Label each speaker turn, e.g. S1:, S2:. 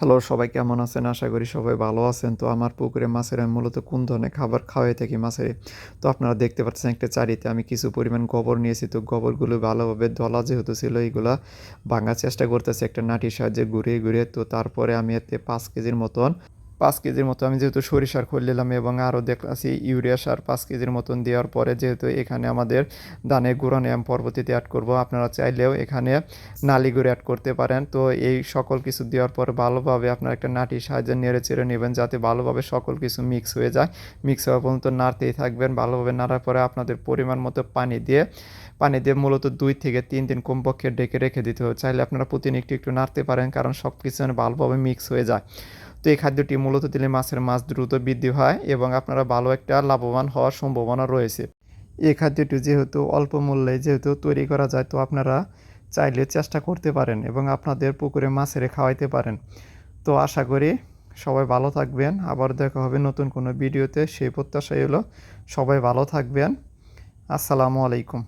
S1: Hello, সবাই কেমন আছেন? আশা করি সবাই ভালো আছেন। তো আমার পুকুরে মাছের আমি মূলত কোন ধরনের খাবার খাওয়াই থাকি মাছের? তো আপনারা দেখতে পাচ্ছেন একটা চারিতে আমি কিছু পরিমাণ গোবর নিয়েছি। তো গোবরগুলো ভালোভাবে দলা যেহেতু ছিল এইগুলা ভাঙার চেষ্টা করতেছি একটা নাটির সাহায্যে ঘুরিয়ে ঘুরিয়ে। তো তারপরে আমি এতে পাঁচ কেজির মতন পাঁচ কেজির মতো। আমি যেহেতু সরিষার খোল নিলাম এবং আরও দেখলাছি ইউরিয়া সার পাঁচ কেজির মতন দেওয়ার পরে যেহেতু এখানে আমাদের ধানের গুঁড়ো নিয়ে আমি পরবর্তীতে অ্যাড করব, আপনারা চাইলেও এখানে নালি গুঁড়ো অ্যাড করতে পারেন। তো এই সকল কিছু দেওয়ার পরে ভালোভাবে আপনার একটা নাটির সাহায্যে নেড়ে চেড়ে নেবেন যাতে ভালোভাবে সকল কিছু মিক্স হয়ে যায়। মিক্স হওয়া পর্যন্ত নাড়তেই থাকবেন, ভালোভাবে নাড়ার পরে আপনাদের পরিমাণ মতো পানি দিয়ে পানি দিয়ে মূলত দুই থেকে তিন দিন কমপক্ষে ডেকে রেখে দিতে হবে। চাইলে আপনারা প্রতিদিন একটু একটু নাড়তে পারেন কারণ সব কিছু ভালোভাবে মিক্স হয়ে যায়। তো এই খাদ্যটি মূলত দিলে মাছের মাছ দ্রুত বৃদ্ধি হয় এবং আপনারা ভালো একটা লাভবান হওয়ার সম্ভাবনা রয়েছে। এই খাদ্যটি যেহেতু অল্প মূল্যে যেহেতু তৈরি করা যায়, তো আপনারা চাইলে চেষ্টা করতে পারেন এবং আপনাদের পুকুরে মাছের খাওয়াইতে পারেন। তো আশা করি সবাই ভালো থাকবেন। আবার দেখা হবে নতুন কোনো ভিডিওতে। সেই প্রত্যাশাই হলো সবাই ভালো থাকবেন। আসসালামু আলাইকুম।